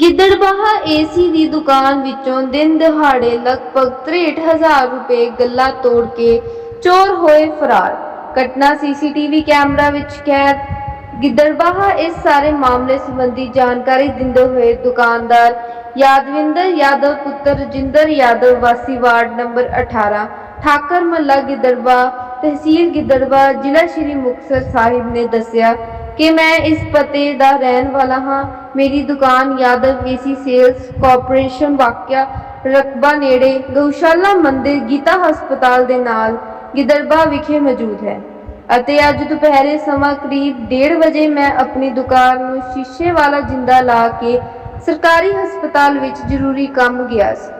Gidderbaha AC ਦੀ ਦੁਕਾਨ ਵਿੱਚੋਂ ਦਿਨ ਦਿਹਾੜੇ ਲਗਭਗ 63000 ਰੁਪਏ ਗੱਲਾ ਤੋੜ ਕੇ ਚੋਰ ਹੋਏ ਫਰਾਰ। ਘਟਨਾ ਸੀਸੀਟੀਵੀ ਕੈਮਰਾ ਵਿੱਚ ਕੈਦ। ਗਿੱਦੜਬਾਹਾ ਇਸ ਸਾਰੇ ਮਾਮਲੇ ਸੰਬੰਧੀ ਜਾਣਕਾਰੀ ਦਿੰਦੇ ਹੋਏ ਦੁਕਾਨਦਾਰ ਯਾਦਵਿੰਦਰ ਯਾਦਵ, ਪੁੱਤਰ ਰਜਿੰਦਰ ਯਾਦਵ, ਵਾਸੀ ਵਾਰਡ ਨੰਬਰ 18 ਠਾਕਰ ਮੱਲਾ ਗਿੱਦੜਬਾ ਤਹਿਸੀਲ ਗਿੱਦੜਬਾ ਜ਼ਿਲ੍ਹਾ ਸ਼੍ਰੀ ਮੁਕਤਸਰ ਸਾਹਿਬ ਨੇ ਦੱਸਿਆ ਕਿ ਮੈਂ ਇਸ ਪਤੇ ਦਾ ਰਹਿਣ ਵਾਲਾ ਹਾਂ। ਮੇਰੀ ਦੁਕਾਨ ਯਾਦਵ ਏਸੀ ਸੇਲਸ ਕਾਰਪੋਰੇਸ਼ਨ ਵਾਕਿਆ ਰਕਬਾ ਨੇੜੇ ਗਊਸ਼ਾਲਾ ਮੰਦਿਰ ਗੀਤਾ ਹਸਪਤਾਲ ਦੇ ਨਾਲ ਗਿਦਰਬਾ ਵਿਖੇ ਮੌਜੂਦ ਹੈ। ਅਤੇ ਅੱਜ ਦੁਪਹਿਰੇ ਸਮਾਂ ਕਰੀਬ 1:30 ਵਜੇ ਮੈਂ ਆਪਣੀ ਦੁਕਾਨ ਨੂੰ ਸ਼ੀਸ਼ੇ ਵਾਲਾ ਜਿੰਦਾ ਲਾ ਕੇ ਸਰਕਾਰੀ ਹਸਪਤਾਲ ਵਿੱਚ ਜ਼ਰੂਰੀ ਕੰਮ ਗਿਆ ਸੀ।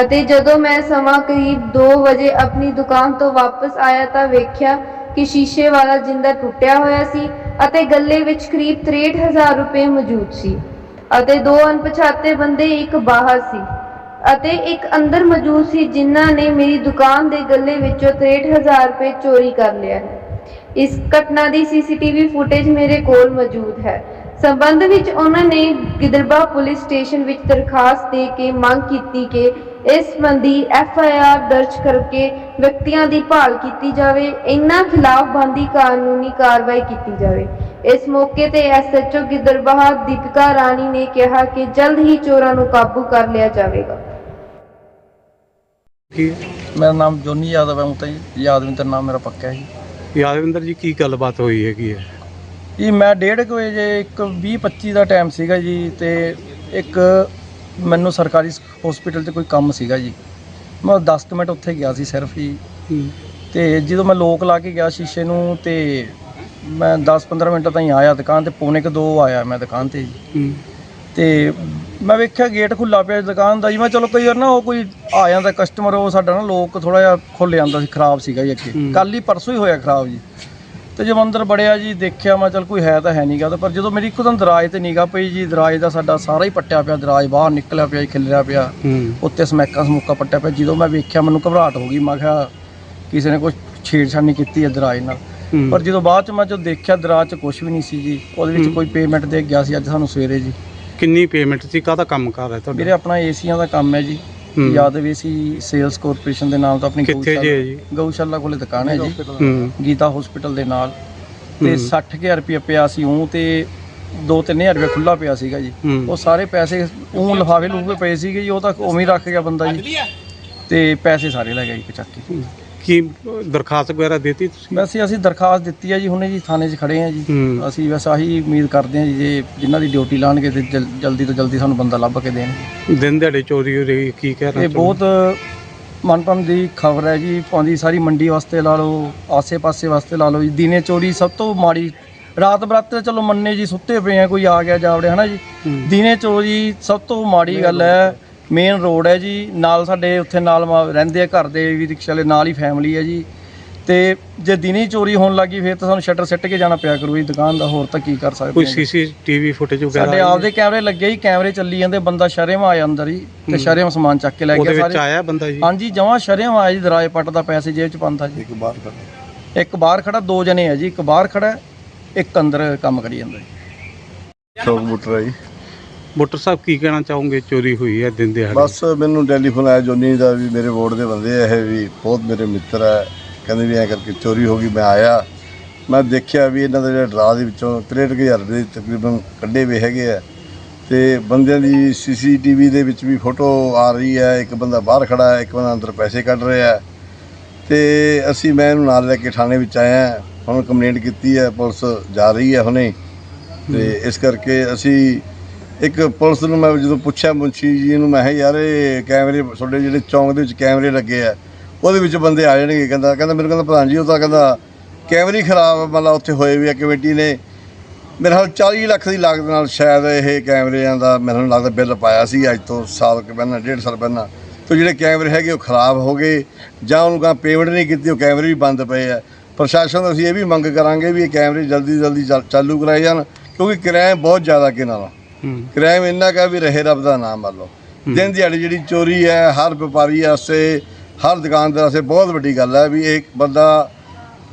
ਅਤੇ ਜਦੋਂ ਮੈਂ ਸਮਾਂ ਕਰੀਬ 2 ਵਜੇ ਆਪਣੀ ਦੁਕਾਨ ਤੋਂ ਵਾਪਸ ਆਇਆ ਤਾਂ ਵੇਖਿਆ ਕਿ ਸ਼ੀਸ਼ੇ ਵਾਲਾ ਜਿੰਦਾ ਟੁੱਟਿਆ ਹੋਇਆ ਸੀ ਅਤੇ ਗੱਲੇ ਵਿੱਚ ਕਰੀਬ 63000 ਰੁਪਏ ਮੌਜੂਦ ਸੀ ਅਤੇ ਦੋ ਅਣਪਛਾਤੇ ਬੰਦੇ ਇੱਕ ਬਾਹਰ ਸੀ ਅਤੇ ਇੱਕ ਅੰਦਰ ਮੌਜੂਦ ਸੀ ਜਿਨ੍ਹਾਂ ਨੇ ਮੇਰੀ ਦੁਕਾਨ ਦੇ ਗੱਲੇ ਵਿੱਚੋਂ 63000 ਰੁਪਏ ਚੋਰੀ ਕਰ ਲਿਆ ਹੈ। ਇਸ ਘਟਨਾ ਦੀ ਸੀਸੀਟੀਵੀ ਫੁਟੇਜ ਮੇਰੇ ਕੋਲ ਮੌਜੂਦ ਹੈ। ਸੰਬੰਧ ਵਿੱਚ ਉਹਨਾਂ ਨੇ ਗਿੱਦੜਬਾ ਪੁਲਿਸ ਸਟੇਸ਼ਨ ਵਿੱਚ ਦਰਖਾਸਤ ਦੇ ਕੇ ਮੰਗ ਕੀਤੀ ਕਿ ਇਸ ਸੰਬੰਧੀ ਐਫ ਆਈ ਆਰ ਦਰਜ ਕਰਕੇ ਵਿਅਕਤੀਆਂ ਦੀ ਭਾਲ ਕੀਤੀ ਜਾਵੇ ਇਹਨਾਂ ਖਿਲਾਫ ਬੰਦੀ ਕਾਨੂੰਨੀ ਕਾਰਵਾਈ ਕੀਤੀ ਜਾਵੇ। ਇਸ ਮੌਕੇ ਤੇ ਐਸਐਚਓ ਗਿੱਦੜਬਾਹਾ ਦੀਪਿਕਾ ਰਾਣੀ ਨੇ ਕਿਹਾ ਕਿ ਜਲਦ ਹੀ ਚੋਰਾਂ ਨੂੰ ਕਾਬੂ ਕਰ ਲਿਆ ਜਾਵੇਗਾ। ਕੀ? ਮੇਰਾ ਨਾਮ ਜੋਨੀ ਯਾਦਵ ਹੈ ਤਾਂ ਯਾਦਵਿੰਦਰ ਨਾਮ ਮੇਰਾ ਪੱਕਾ ਹੈ ਜੀ। ਯਾਦਵਿੰਦਰ ਜੀ ਕੀ ਗੱਲਬਾਤ ਹੋਈ ਹੈਗੀ ਹੈ? ਜੀ ਮੈਂ ਡੇਢ ਕੁ ਵਜੇ ਇੱਕ 20 25 ਦਾ ਟਾਈਮ ਸੀਗਾ ਜੀ ਤੇ ਇੱਕ ਮੈਨੂੰ ਸਰਕਾਰੀ ਹਸਪੀਟਲ 'ਚ ਕੋਈ ਕੰਮ ਸੀਗਾ ਜੀ ਮੈਂ 10 ਕੁ ਮਿੰਟ ਉੱਥੇ ਗਿਆ ਸੀ ਸਿਰਫ ਹੂੰ। ਤੇ ਜਦੋਂ ਮੈਂ ਲੋਕ ਲਾ ਕੇ ਗਿਆ ਸ਼ੀਸ਼ੇ ਨੂੰ ਤੇ ਮੈਂ 10-15 ਮਿੰਟ ਤਾਈਂ ਆਇਆ ਦੁਕਾਨ ਤੇ ਪੌਣੇ ਕੁ ਦੋ ਆਇਆ ਮੈਂ ਦੁਕਾਨ ਤੇ ਜੀ ਹੂੰ। ਤੇ ਮੈਂ ਵੇਖਿਆ ਗੇਟ ਖੁੱਲਾ ਪਿਆ ਦੁਕਾਨ ਦਾ ਜੀ ਮੈਂ ਚਲੋ ਕਈ ਵਾਰ ਨਾ ਉਹ ਕੋਈ ਆ ਜਾਂਦਾ ਕਸਟਮਰ ਉਹ ਸਾਡਾ ਨਾ ਲੋਕ ਥੋੜਾ ਜਿਹਾ ਖੁੱਲ ਜਾਂਦਾ ਸੀ ਖਰਾਬ ਸੀਗਾ ਜੀ ਅੱਗੇ ਹੂੰ। ਕੱਲ ਹੀ ਪਰਸੋਂ ਹੀ ਹੋਇਆ ਖਰਾਬ ਜੀ ਤੇ ਜਦੋਂ ਅੰਦਰ ਬੜਿਆ ਜੀ ਦੇਖਿਆ ਮੈਂ ਚਲ ਕੋਈ ਹੈ ਤਾਂ ਹੈ ਨਹੀਂਗਾ ਪਰ ਜਦੋਂ ਮੇਰੀ ਇੱਕਦਮ ਦਰਾਜ ਤੇ ਨਿਗਾ ਪਈ ਜੀ ਦਰਾਜ ਦਾ ਸਾਡਾ ਸਾਰਾ ਹੀ ਪੱਟਿਆ ਪਿਆ ਦਰਾਜ ਬਾਹਰ ਨਿਕਲਿਆ ਪਿਆ ਜੀ ਖਿਲਰਿਆ ਪਿਆ। ਉੱਤੇ ਸਮੈਕਾਂ ਸਮੂਕਾ ਪੱਟਿਆ ਪਿਆ ਜਦੋਂ ਮੈਂ ਵੇਖਿਆ ਮੈਨੂੰ ਘਬਰਾਹਟ ਹੋ ਗਈ ਮੈਂ ਕਿਹਾ ਕਿਸੇ ਨੇ ਕੁਝ ਛੇੜਛਾੜ ਨਹੀਂ ਕੀਤੀ ਹੈ ਦਰਾਜ ਨਾਲ। ਪਰ ਜਦੋਂ ਬਾਅਦ ਚ ਮੈਂ ਜਦੋਂ ਦੇਖਿਆ ਦਰਾਜ ਚ ਕੁਝ ਵੀ ਨਹੀਂ ਸੀ ਜੀ ਉਹਦੇ ਵਿੱਚ। ਕੋਈ ਪੇਮੈਂਟ ਦੇ ਗਿਆ ਸੀ ਅੱਜ ਸਾਨੂੰ ਸਵੇਰੇ ਜੀ। ਕਿੰਨੀ ਪੇਮੈਂਟ ਸੀ ਕਾਹਦਾ ਕੰਮ ਕਰ ਰਿਹਾ ਵੀਰੇ ਤੁਹਾਡਾ ਆਪਣਾ ਏਸੀਆਂ ਦਾ ਕੰਮ ਹੈ ਜੀ। ਹੂੰ। ਯਾਦਵ ਏਸੀ ਸੇਲਸ ਕਾਰਪੋਰੇਸ਼ਨ ਦੇ ਨਾਮ ਤੋਂ ਆਪਣੀ ਕਿੱਥੇ ਜੀ ਹੈ ਜੀ? ਗਊਸ਼ਾਲਾ ਕੋਲੇ ਦੁਕਾਨ ਹੈ ਜੀ। ਹੂੰ। ਗੀਤਾ ਹਸਪੀਟਲ ਦੇ ਨਾਲ। ਤੇ ਹੂੰ। 60000 ਰੁਪਏ ਪਿਆ ਸੀ ਉਹ ਤੇ 2-3000 ਰੁਪਏ ਖੁੱਲਾ ਪਿਆ ਸੀਗਾ ਜੀ। ਹੂੰ। ਉਹ ਸਾਰੇ ਪੈਸੇ ਉਹ ਲਿਫਾਫੇ ਲੂਫੇ ਪਏ ਸੀਗੇ ਜੀ ਉਹ ਤਾਂ ਉਵੇਂ ਹੀ ਰੱਖ ਗਿਆ ਬੰਦਾ ਜੀ। ਤੇ ਪੈਸੇ ਸਾਰੇ ਲੈ ਗਿਆ ਜੀ ਚੱਕ ਕੇ ਕੀ ਦਰਖਾਸਤ ਵਗੈਰਾ ਦਿੱਤੀ ਤੁਸੀਂ? ਵੈਸੇ ਅਸੀਂ ਦਰਖਾਸਤ ਦਿੱਤੀ ਹੈ ਜੀ ਹੁਣੇ ਜੀ ਥਾਣੇ 'ਚ ਖੜੇ ਆ ਜੀ। ਹੂੰ। ਅਸੀਂ ਵੈਸੇ ਆਹੀ ਉਮੀਦ ਕਰਦੇ ਹਾਂ ਜੀ ਜੇ ਜਿਨ੍ਹਾਂ ਦੀ ਡਿਊਟੀ ਲਾਣਗੇ ਤੇ ਜਲ- ਜਲਦੀ ਤੋਂ ਜਲਦੀ ਸਾਨੂੰ ਬੰਦਾ ਲੱਭ ਕੇ ਦੇਣਗੇ। ਦਿਨ ਦਿਹਾੜੇ ਚੋਰੀ ਹੋ ਰਹੀ ਕੀ ਕਹਿ ਰਹੇ ਇਹ ਬਹੁਤ ਮਨਪਨ ਦੀ ਖਬਰ ਹੈ ਜੀ ਪਾਉਂਦੀ ਸਾਰੀ ਮੰਡੀ ਵਾਸਤੇ ਲਾ ਲਓ ਆਸੇ-ਪਾਸੇ ਵਾਸਤੇ ਲਾ ਲਓ ਜੀ। ਦਿਨੇ ਚੋਰੀ ਸਭ ਤੋਂ ਮਾੜੀ ਰਾਤ ਬਰਾਤੇ ਚਲੋ ਮੰਨੇ ਜੀ ਸੁੱਤੇ ਪਏ ਆ ਕੋਈ ਆ ਗਿਆ ਜਾਵੜੇ ਹਨਾ ਜੀ। ਦਿਨੇ ਚੋਰੀ ਸਭ ਤੋਂ ਮਾੜੀ ਗੱਲ ਹੈ ਮੇਨ ਰੋਡ ਹੈ ਜੀ। ਨਾਲ ਸਾਡੇ ਉੱਥੇ ਨਾਲ ਮਾ- ਰਹਿੰਦੇ ਆ ਘਰ ਦੇ ਵੀ ਰਿਕਸ਼ਾ ਵਾਲੇ ਨਾਲ ਹੀ ਫੈਮਿਲੀ ਹੈ ਜੀ। ਤੇ ਜੇ ਦਿਨੇ ਚੋਰੀ ਹੋਣ ਲੱਗੀ ਫਿਰ ਤਾਂ ਸਾਨੂੰ ਸ਼ਟਰ ਸਿੱਟ ਕੇ ਜਾਣਾ ਪਿਆ ਕਰੂ ਜੀ ਦੁਕਾਨ ਦਾ। ਹੋਰ ਤਾਂ ਕੀ ਕਰ ਸਕਦੇ ਕੋਈ ਹਾਂ ਜੀ। ਸੀਸੀਟੀਵੀ ਫੁਟੇਜ ਵਗੈਰਾ ਸਾਡੇ ਆਪਦੇ ਕੈਮਰੇ ਲੱਗੇ ਹੀ ਕੈਮਰੇ ਚੱਲੀ ਜਾਂਦੇ ਬੰਦਾ ਸ਼ਰੇਮ ਆਇਆ ਅੰਦਰ ਹੀ ਤੇ ਸ਼ਰੇਮ ਸਮਾਨ ਚੱਕ ਕੇ ਲੈ ਉਹਦੇ ਗਿਆ ਵਿੱਚ ਸਾਰੇ। ਆਇਆ ਬੰਦਾ ਜੀ? ਹਾਂਜੀ ਜਮਾਂ ਸ਼ਰੇਮ ਆਇਆ ਜੀ ਦਰਾਏ ਪੱਟ ਦਾ ਪੈਸੇ ਜੇਬ ਚ ਪਾਉਂਦਾ ਜੀ। ਇੱਕ ਬਾਹਰ ਖੜਾ। ਇੱਕ ਬਾਹਰ ਖੜਾ ਦੋ ਜਣੇ ਆ ਜੀ ਇੱਕ ਬਾਹਰ ਖੜਾ ਇੱਕ ਅੰਦਰ ਕੰਮ ਕਰੀ ਜਾਂਦਾ ਜੀ। ਸ਼ੌਕ ਬੁੱਟਰ ਹੈ ਜੀ। ਬੁੱਟਰ ਸਾਹਿਬ ਕੀ ਕਹਿਣਾ ਚਾਹੋਗੇ? ਚੋਰੀ ਹੋਈ ਹੈ ਦਿਨ ਦਿਹਾੜੇ। ਬਸ ਮੈਨੂੰ ਟੈਲੀਫੋਨ ਆਇਆ ਜੋਨੀ ਦਾ ਵੀ ਮੇਰੇ ਵਾਰਡ ਦੇ ਬੰਦੇ ਇਹ ਵੀ ਬਹੁਤ ਮੇਰੇ ਮਿੱਤਰ ਹੈ ਕਹਿੰਦੇ ਵੀ ਐ ਕਰਕੇ ਚੋਰੀ ਹੋ ਗਈ ਮੈਂ ਆਇਆ। ਮੈਂ ਦੇਖਿਆ ਵੀ ਇਹਨਾਂ ਦਾ ਜਿਹੜਾ ਡਰਾ ਦੇ ਵਿੱਚੋਂ 63000 ਰੁਪਏ ਦੇ ਤਕਰੀਬਨ ਕੱਢੇ ਹੋਏ ਹੈਗੇ ਆ। ਤੇ ਬੰਦਿਆਂ ਦੀ ਸੀਸੀਟੀਵੀ ਦੇ ਵਿੱਚ ਵੀ ਫੋਟੋ ਆ ਰਹੀ ਹੈ ਇੱਕ ਬੰਦਾ ਬਾਹਰ ਖੜਾ ਹੈ ਇੱਕ ਬੰਦਾ ਅੰਦਰ ਪੈਸੇ ਕੱਢ ਰਿਹਾ ਹੈ। ਤੇ ਅਸੀਂ ਮੈਂ ਇਹਨੂੰ ਨਾਲ ਲੈ ਕੇ ਥਾਣੇ ਵਿੱਚ ਆਇਆ। ਹੁਣ ਕੰਪਲੇਂਟ ਕੀਤੀ ਹੈ ਪੁਲਿਸ ਜਾ ਰਹੀ ਹੈ ਹੁਣੇ। ਤੇ ਇਸ ਕਰਕੇ ਅਸੀਂ ਇੱਕ ਪੁਲਿਸ ਨੂੰ ਮੈਂ ਜਦੋਂ ਪੁੱਛਿਆ ਮੁੰਸ਼ੀ ਜੀ ਨੂੰ, ਮੈਂ ਕਿਹਾ, ਯਾਰ, ਇਹ ਕੈਮਰੇ ਤੁਹਾਡੇ ਜਿਹੜੇ ਚੌਂਕ ਦੇ ਵਿੱਚ ਕੈਮਰੇ ਲੱਗੇ ਆ, ਉਹਦੇ ਵਿੱਚ ਬੰਦੇ ਆ ਜਾਣਗੇ। ਕਹਿੰਦਾ ਕਹਿੰਦਾ, ਮੈਨੂੰ ਕਹਿੰਦਾ ਪ੍ਰਧਾਨ ਜੀ, ਉਹ ਤਾਂ ਕਹਿੰਦਾ ਕੈਮਰੇ ਖਰਾਬ ਮਤਲਬ ਉੱਥੇ ਹੋਏ ਵੀ ਆ ਕਮੇਟੀ ਨੇ। ਮੇਰੇ ਹਾਲ 40 ਲੱਖ ਦੀ ਲਾਗਤ ਨਾਲ ਸ਼ਾਇਦ ਇਹ ਕੈਮਰਿਆਂ ਦਾ ਮੈਨੂੰ ਲੱਗਦਾ ਬਿੱਲ ਪਾਇਆ ਸੀ ਅੱਜ ਤੋਂ ਸਾਲ ਕੁ ਪਹਿਲਾਂ, ਡੇਢ ਸਾਲ ਪਹਿਲਾਂ। ਤੇ ਜਿਹੜੇ ਕੈਮਰੇ ਹੈਗੇ, ਉਹ ਖਰਾਬ ਹੋ ਗਏ, ਜਾਂ ਉਹਨੂੰ ਕਹਾਂ ਪੇਮੈਂਟ ਨਹੀਂ ਕੀਤੀ, ਉਹ ਕੈਮਰੇ ਵੀ ਬੰਦ ਪਏ ਆ। ਪ੍ਰਸ਼ਾਸਨ ਤੋਂ ਅਸੀਂ ਇਹ ਵੀ ਮੰਗ ਕਰਾਂਗੇ ਵੀ ਇਹ ਕੈਮਰੇ ਜਲਦੀ ਜਲਦੀ ਚੱਲ- ਚਾਲੂ ਕਰਾਏ ਜਾਣ, ਕਿਉਂਕਿ ਕਿਰਾਇਆ ਬਹੁਤ ਜ਼ਿਆਦਾ ਅੱਗੇ ਨਾਲੋਂ ਹੂੰ ਕ੍ਰਾਈਮ ਇੰਨਾ ਕਾ ਵੀ ਰਹੇ ਰੱਬ ਦਾ ਨਾਮ ਮੰਨ ਲਓ। ਦਿਨ ਦਿਹਾੜੀ ਜਿਹੜੀ ਚੋਰੀ ਹੈ ਹਰ ਵਪਾਰੀ ਵਾਸਤੇ ਹਰ ਦੁਕਾਨਦਾਰ ਵਾਸਤੇ ਬਹੁਤ ਵੱਡੀ ਗੱਲ ਹੈ ਵੀ ਇੱਕ ਬੰਦਾ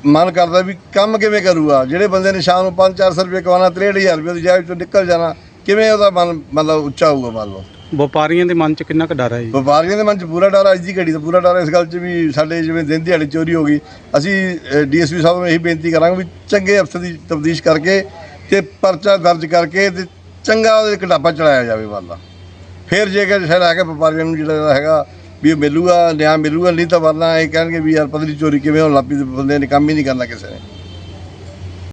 ਮਨ ਕਰਦਾ ਵੀ ਕੰਮ ਕਿਵੇਂ ਕਰੂਗਾ। ਜਿਹੜੇ ਬੰਦੇ ਨੇ ਸ਼ਾਮ ਨੂੰ 5-400 ਰੁਪਏ ਕਮਾਉਣਾ 63000 ਰੁਪਏ ਦੀ ਜੇਬ ਚੋਂ ਨਿਕਲ ਜਾਣਾ ਕਿਵੇਂ ਉਹਦਾ ਮਨ ਮਤਲਬ ਉੱਚਾ ਹੋਊਗਾ ਮੰਨ ਲਓ। ਵਪਾਰੀਆਂ ਦੇ ਮਨ 'ਚ ਕਿੰਨਾ ਕੁ ਡਰ ਹੈ ਜੀ? ਵਪਾਰੀਆਂ ਦੇ ਮਨ 'ਚ ਪੂਰਾ ਡਰ ਅੱਜ ਦੀ ਘੜੀ ਦਾ ਪੂਰਾ ਡਰ ਇਸ ਗੱਲ 'ਚ ਵੀ ਸਾਡੇ ਜਿਵੇਂ ਦਿਨ ਦਿਹਾੜੇ ਚੋਰੀ ਹੋ ਗਈ ਅਸੀਂ ਡੀਐਸਪੀ ਸਾਹਿਬ ਨੂੰ ਇਹੀ ਬੇਨਤੀ ਕਰਾਂਗੇ ਵੀ ਚੰਗੇ ਅਫਸਰ ਦੀ ਤਬਦੀਸ਼ ਕਰਕੇ ਤੇ ਪਰਚਾ ਦਰਜ ਕਰਕੇ ਤੇ ਚੰਗਾ ਉਹਦੇ ਕਿਤਾਬਾਂ ਚਲਾਇਆ ਜਾਵੇ ਵਾਲਾ ਫਿਰ ਜੇਕਰ ਸ਼ਾਇਦ ਆ ਕੇ ਵਪਾਰੀਆਂ ਨੂੰ ਜਿਹੜਾ ਹੈਗਾ ਵੀ ਇਹ ਮਿਲੂਗਾ, ਨਿਆਂ ਮਿਲੂਗਾ, ਨਹੀਂ ਤਾਂ ਵਰਨਾ ਇਹ ਕਹਿਣਗੇ ਵੀ ਯਾਰ ਪਤਾ ਚੋਰੀ ਕਿਵੇਂ ਹੋਣ ਲੱਪੀ ਤੇ ਬੰਦੇ ਨੇ ਕੰਮ ਹੀ ਨਹੀਂ ਕਰਨਾ ਕਿਸੇ ਨੇ।